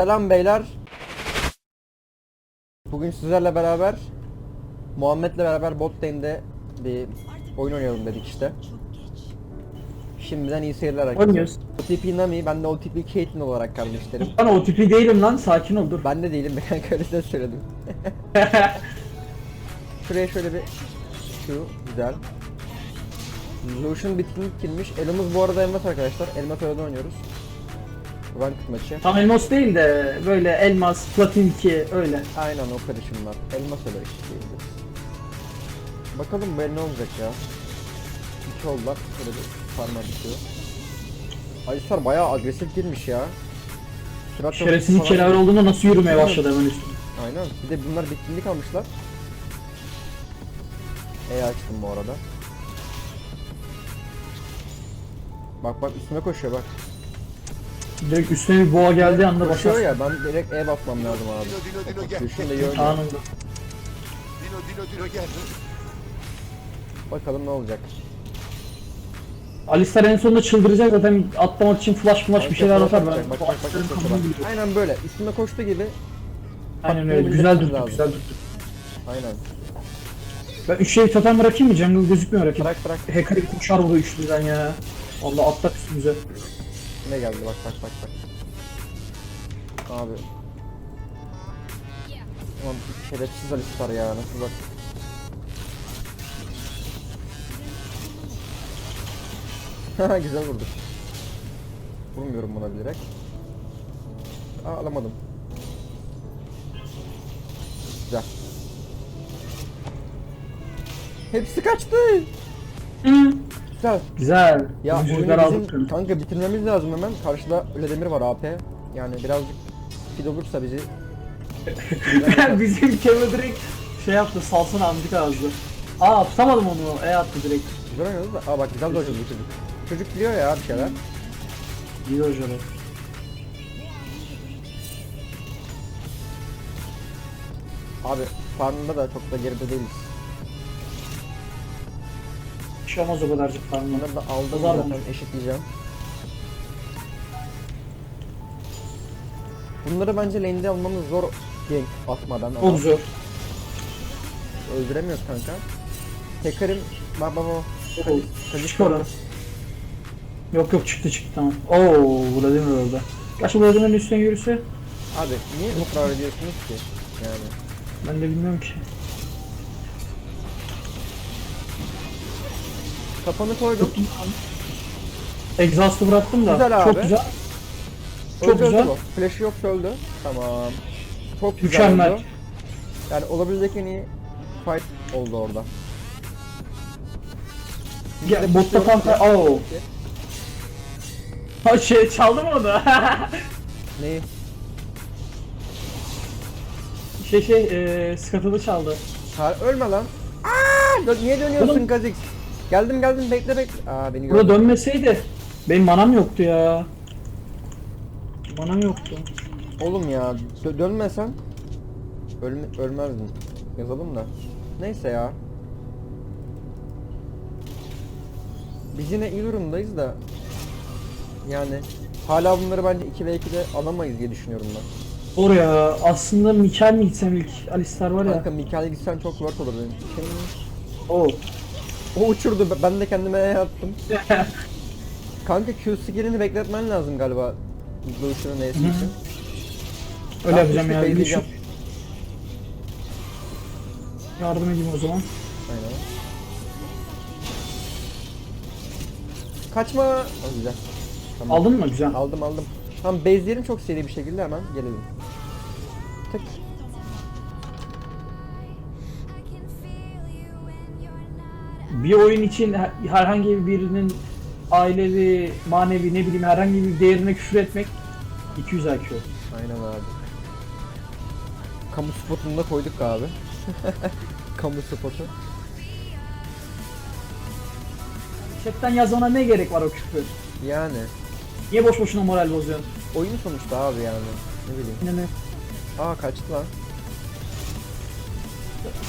Selam beyler. Bugün sizlerle beraber Muhammed'le beraber bot lane'de bir oyun oynayalım dedik işte. Şimdiden iyi seyirler arkadaşlar. OTP Nami, ben de OTP Caitlyn olarak kardeşlerim. Ben o tipi değilim lan sakin ol dur. Ben de değilim, ben öyle söyledim. Şuraya şöyle bir şu güzel. Lucian bitkinlik girmiş. Elimiz bu arada elmas arkadaşlar. Elmas öyle oynuyoruz. Ranked maçı. Tam elmas değil de böyle elmas, platin 2 öyle. Aynen o karışımlar. Elmas öyle işte. Bakalım bu el ne olacak ya. İki oldular. Şöyle bir parmağı bitiyor. Alistar bayağı agresif girmiş ya. Sürat kenar olduğunda nasıl yürümeye başladı hemen üstüne. Aynen. Bir de bunlar bitkinlik almışlar. E açtım bu arada. Bak bak üstüme koşuyor bak. Direkt üstüne bir boğa geldiği anda Koşuyor başlar. ya ben direkt E basmam lazım abi. Dino Dino Dino gel. De iyi oynuyor. Anında. Dino Dino Dino gel. Bakalım ne olacak. Alistar en sonunda çıldıracak zaten atlamak için flash flash bir şeyler atar ben. Bak bak bak, bak, bak, bak. biliyorum. Aynen böyle. Üstüme koştu gibi. Aynen Bak, öyle. Güzel lazım. güzel tuttuk. Aynen. Ben 3 şey totem bırakayım mı? Jungle gözükmüyor rakip. Bırak bırak. Hacker koşar bu üçlüden ya. Allah atlat üstümüze. Ne geldi bak bak bak bak. Abi. Ulan şerefsiz Alistar ya nasıl bak. Haha güzel vurdu. Vurmuyorum buna bilerek. Aa alamadım. Güzel. Hepsi kaçtı. Güzel. Güzel. Ya oyunu yüzler bizim kanka bitirmemiz lazım hemen. Karşıda Öledemir var AP. Yani birazcık feed olursa bizi Bizim Kevin direkt şey yaptı salsana amcık ağzı. Aa tutamadım onu. E attı direkt. güzel oynadı da. Aa bak güzel dojladı çocuk. Çocuk biliyor ya bir şeyler. İyi hocalar. Abi farmında da çok da geride değiliz. Bir şey olmaz o kadarcık falan. Bunları da aldım Pazar zaten olmuş. eşitleyeceğim. Bunları bence lane'de almamız zor gank atmadan ama Çok zor. öldüremiyoruz kanka. Tekerim bak bak bak. Oo, Çık. Yok yok çıktı çıktı tamam. Oo Vladimir orada. Gerçi Vladimir'in üstüne yürüse Abi niye ısrar ediyorsunuz ki? Yani. ben de bilmiyorum ki. Kafanı koydum. Exhaust'u bıraktım da. Güzel Çok abi. güzel. Çok Öldü, güzel. Flash'ı yok öldü. Tamam. Çok güzel Mükemmel. oldu. Yani olabilecek en iyi fight oldu orada. Ya, botta tam Oo. Ha şey çaldı mı onu? Neyi? şey şey eee skatılı çaldı. Ha, ölme lan. Aa, niye dönüyorsun Oğlum. Geldim geldim bekle bekle. Aa beni Burada gördü. dönmeseydi benim manam yoktu ya. Manam yoktu. Oğlum ya dö- dönmesen ölme ölmezdin. Yazalım da. Neyse ya. Biz yine iyi durumdayız da. Yani hala bunları bence 2 ve 2'de alamayız diye düşünüyorum ben. Oraya aslında Mikel mi gitsem ilk Alistar var ya. Kanka Mikael gitsen çok worth olur benim için. Oo. O uçurdu ben de kendime E attım. Kanka Q skill'ini bekletmen lazım galiba. Hı hı. için. Öyle Ben yapacağım ya. bekleyeceğim. Düşün. Yardım edeyim o zaman. Aynen. Kaçma. Oh, güzel. Tamam. Aldın mı? Güzel. Aldım aldım. Tamam base'leyelim çok seri bir şekilde hemen gelelim. Bir oyun için her- herhangi birinin ailevi, manevi ne bileyim herhangi bir değerine küfür etmek 200 IQ. Aynen abi. Kamu spotunu da koyduk abi. Kamu spotu. Chatten yazmana ne gerek var o küfür? Yani. Niye boş boşuna moral bozuyorsun? Oyun sonuçta abi yani. Ne bileyim. Yani Aa kaçtı lan.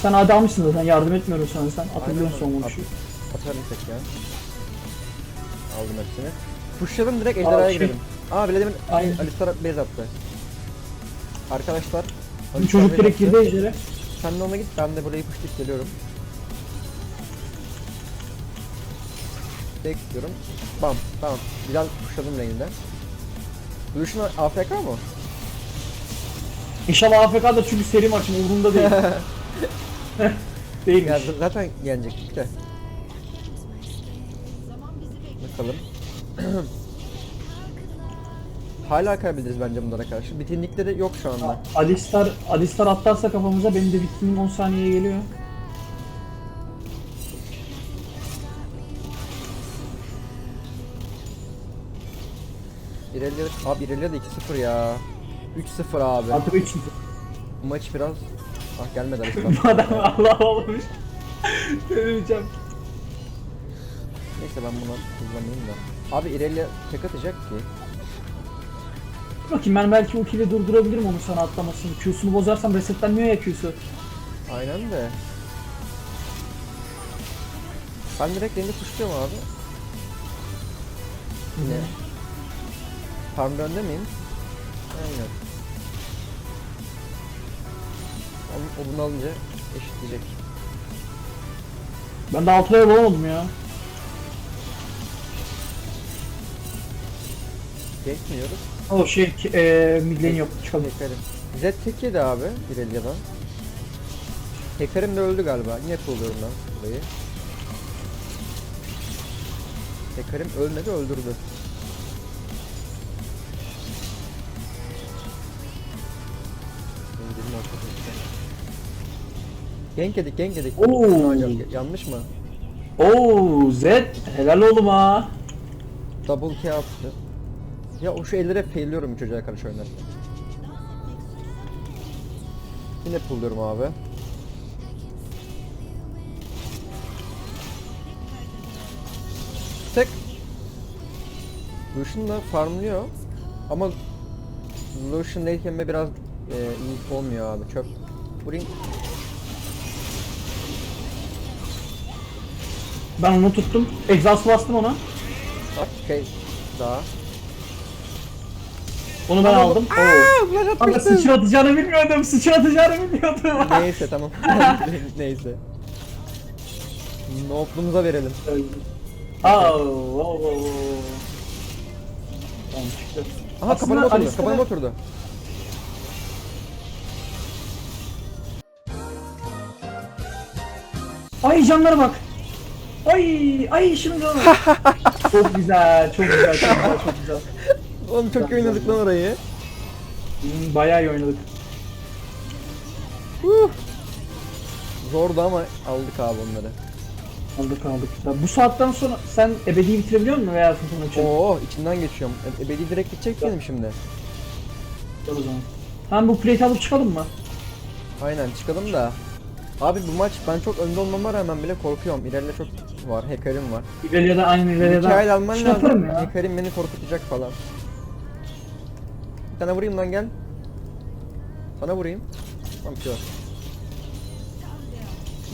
Sen adammışsın zaten yardım etmiyorum sana sen atabiliyorsun son vuruşu. At- Atarım tek ya. Aldım hepsini. Pushlayalım direkt ejderhaya şey- girelim. Aa Vladimir Aynen. Alistar'a base attı. Arkadaşlar. Bu çocuk direkt girdi ejdere. Sen de ona git ben de burayı puşlayıp geliyorum. Bekliyorum. Bam tamam. Biraz puşladım renginde. Lucian AFK mı? İnşallah AFK'da çünkü seri maçım umurumda değil. Ya Değilmiş. z- zaten yenecektik de. Bakalım. Hala kaybederiz bence bunlara karşı. Bitinlikleri yok şu anda. Alistar, Alistar atlarsa kafamıza benim de bittiğim 10 saniyeye geliyor. İrelia, abi İrelia da 2-0 ya. 3-0 abi. Artık 3 Maç biraz... Ah gelmedi Alistar. Bu adam Allah olmuş. Söyleyeceğim. Neyse ben bunu kullanmayayım da. Abi İrelia tek atacak ki. Bakayım ben belki ultiyle durdurabilirim onu sana atlamasını. Q'sunu bozarsam resetlenmiyor ya Q'su. Aynen de. Ben direkt lane'i tuşluyorum abi. Yine. Farm önde miyim? Aynen. O, o bunu alınca eşitleyecek. Ben de 6 level olamadım ya. Gank mi yiyoruz? O şey eee mid lane yok çıkalım. Hekarim. Zed tek yedi abi İrelia'dan. Hekarim de öldü galiba. Niye kulluyorum ben burayı? Hekarim ölmedi öldürdü. Benim ortada. Gank yedik, gank yedik. Oo. Aa, Yanlış mı? Oo Zed helal oğlum ha. Double kill attı. Ya o şu elleri hep failliyorum çocuğa karşı oynarken. Yine pulluyorum abi. Tek. Lucian da farmlıyor. Ama Lucian değilken de biraz e, iyi olmuyor abi çöp. Vurayım. Ben onu tuttum. Exhaust bastım ona. Bak şey daha. Onu ben aldım. Oo. Aa, flash Kanka atmıştım. sıçratacağını bilmiyordum. Sıçratacağını bilmiyordum. Neyse tamam. Neyse. Noob'umuza verelim. Aa, oo, oo, oo. Tamam çıktı. Aha Aslında kapanıma oturdu. Alistar'a- Kapanıma oturdu. Ay canlara bak. Ay ay şimdi onu. çok güzel, çok güzel, çok güzel, çok güzel. Oğlum çok iyi oynadık lan orayı. Hmm, bayağı iyi oynadık. Huh. Zordu ama aldık abi onları. Aldık aldık. Ya bu saatten sonra sen ebedi bitirebiliyor musun veya tutun için? Oo içinden geçiyorum. E, ebedi direkt gidecek benim şimdi. Gel o zaman. Hem bu plate alıp çıkalım mı? Aynen çıkalım da. Abi bu maç ben çok önde olmama rağmen bile korkuyorum. İleride çok var. Hacker'im var. İvelya'da aynı İvelya'da. Mikael alman Şey lazım. ya. Hacker'im beni korkutacak falan. Bir tane vurayım lan gel. Sana vurayım. Tamam bir şey.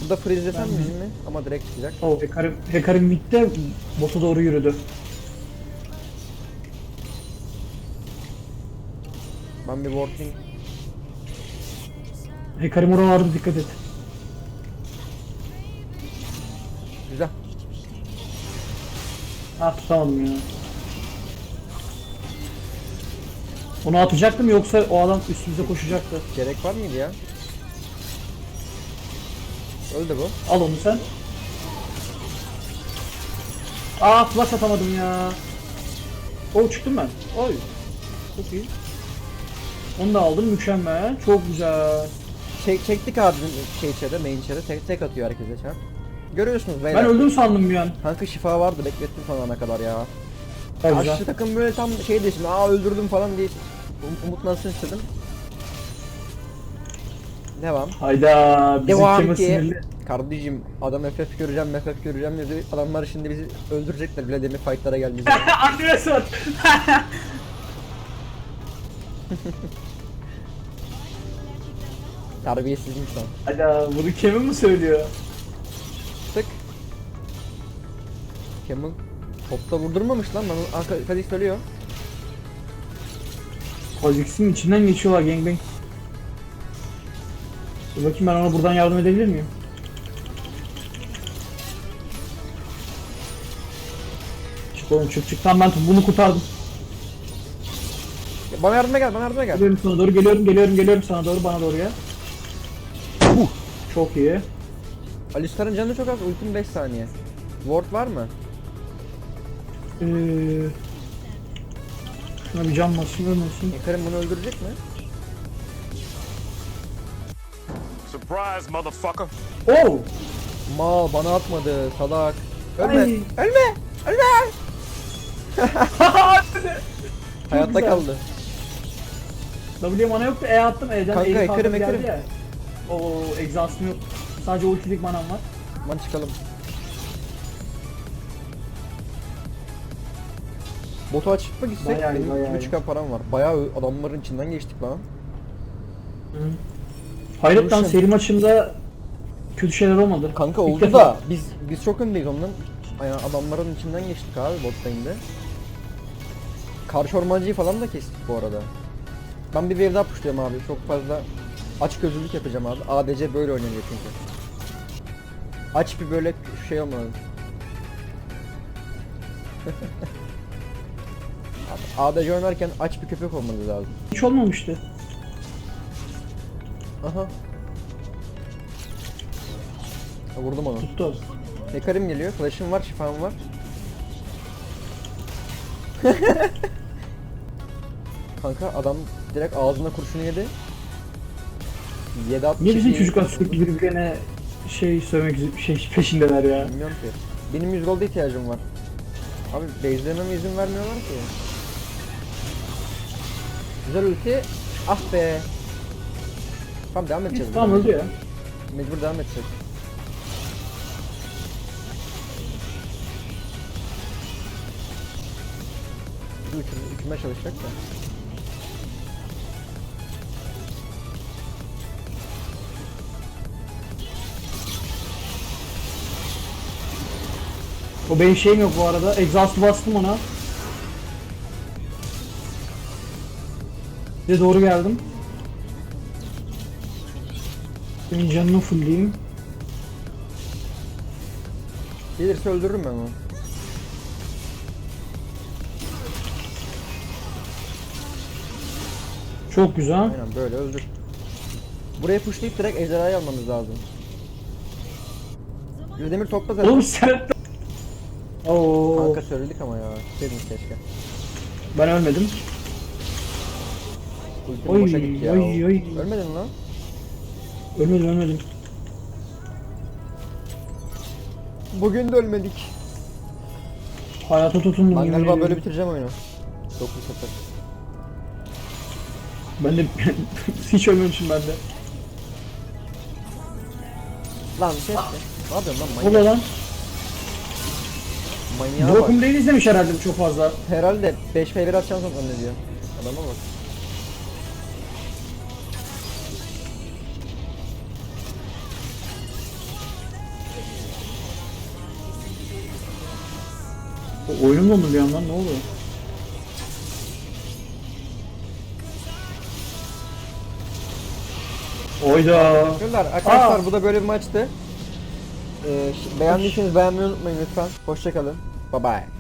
Burada freezelesem mi bizim mi? Ama direkt çıkacak. Oh, Hekarim, Hekarim midde bota doğru yürüdü. Ben bir working Hekarim oralarda dikkat et. Ah tutamadım ya. Onu atacaktım yoksa o adam üstümüze koşacaktı. Gerek var mıydı ya? Öldü bu. Al onu sen. Aa flash atamadım ya. O çıktım ben. Oy. Çok iyi. Onu da aldım mükemmel. Çok güzel. Çek, çektik abi şey içeri, main içeri. Tek, tek atıyor herkese çar. Görüyorsunuz beyler. Ben öldüm sandım bir an. Kanka şifa vardı beklettim falan ana kadar ya. Karşı takım böyle tam şey şimdi aa öldürdüm falan diye um, umutlansın istedim. Devam. Hayda bizim Devam ki. sinirli. Kardeşim adam FF göreceğim FF göreceğim dedi. Adamlar şimdi bizi öldürecekler bile demir fightlara geldi. Sor. Terbiyesiz insan. Hayda bunu Kemal mi söylüyor? Camel topta vurdurmamış lan ben arka Kadik söylüyor. Kha'Zix'in içinden geçiyorlar gangbang. Dur bakayım ben ona buradan yardım edebilir miyim? Çık oğlum çık çık. Tamam ben bunu kurtardım. Bana yardıma gel, bana yardıma gel. Geliyorum sana doğru geliyorum geliyorum geliyorum sana doğru bana doğru gel. Çok iyi. Alistar'ın canı çok az, ultim 5 saniye. Ward var mı? Ee, şuna bir can basayım ölmesin. Hekarim bunu öldürecek mi? Surprise, motherfucker. Oo! Mal bana atmadı salak. Ölme. Ay. Ölme. Ölme. Hayatta güzel. kaldı. W mana yoktu E attım E'den Kanka, E'yi kaldım geldi ya. Oo egzastım yok. Sadece ultilik manam var. Aman çıkalım. Botu açıp mı gitsek? Bayağı iyi, Benim bayağı 3 iyi. param var. Bayağı adamların içinden geçtik lan. Hayretten Neyse. seri maçında kötü şeyler olmadı. Kanka İlk oldu defa. da biz biz çok öndeyiz ondan. Yani adamların içinden geçtik abi bot lane'de. Karşı ormancıyı falan da kestik bu arada. Ben bir wave daha pushluyorum abi. Çok fazla aç gözlülük yapacağım abi. ADC böyle oynanıyor çünkü. Aç bir böyle şey olmalı. ADC oynarken aç bir köpek olmanız lazım. Hiç olmamıştı. Aha. Ha, vurdum onu. Tuttu. Hekarim geliyor. Flash'ım var, şifam var. Kanka adam direkt ağzına kurşunu yedi. 7 60 Niye bizim çocuklar sürekli birbirine şey söylemek şey peşindeler ya? Bilmiyorum ki. Benim 100 golda ihtiyacım var. Abi base'lememe izin vermiyorlar ki. Güzel ulti. Ah be. Tamam devam edeceğiz. Tamam öldü ya. Mecbur devam edeceğiz. Üçü- üçüme çalışacak da. O benim şeyim yok bu arada. Exhaust'u bastım ona. Size doğru geldim. Senin canını fullleyeyim. Gelirse öldürürüm ben onu. Çok güzel. Aynen böyle öldür. Buraya pushlayıp direkt ejderhayı almamız lazım. Demir topla zaten. Oğlum sen... Oo, Kanka söyledik ama ya. Dedim keşke. ben ölmedim. Ultim Oy, boşa gitti ya. oy, oy. Ölmedin lan? Ölmedim ölmedim. Bugün de ölmedik. Hayata tutundum. Ben galiba böyle bitireceğim oyunu. 9 sefer. Ben de hiç ölmemişim ben de. Lan şey Ne yapıyorsun lan O manyak? da lan. Manyağa bak. Broken Blade izlemiş herhalde çok fazla. Herhalde 5 f 1 atacağım sonra ne diyor? Adama bak. O oyunum dondu bir yandan ne oluyor? Oyda. Teşekkürler. Arkadaşlar bu da böyle bir maçtı. Ee, ş- beğendiyseniz beğenmeyi unutmayın lütfen. Hoşçakalın. Bye bye.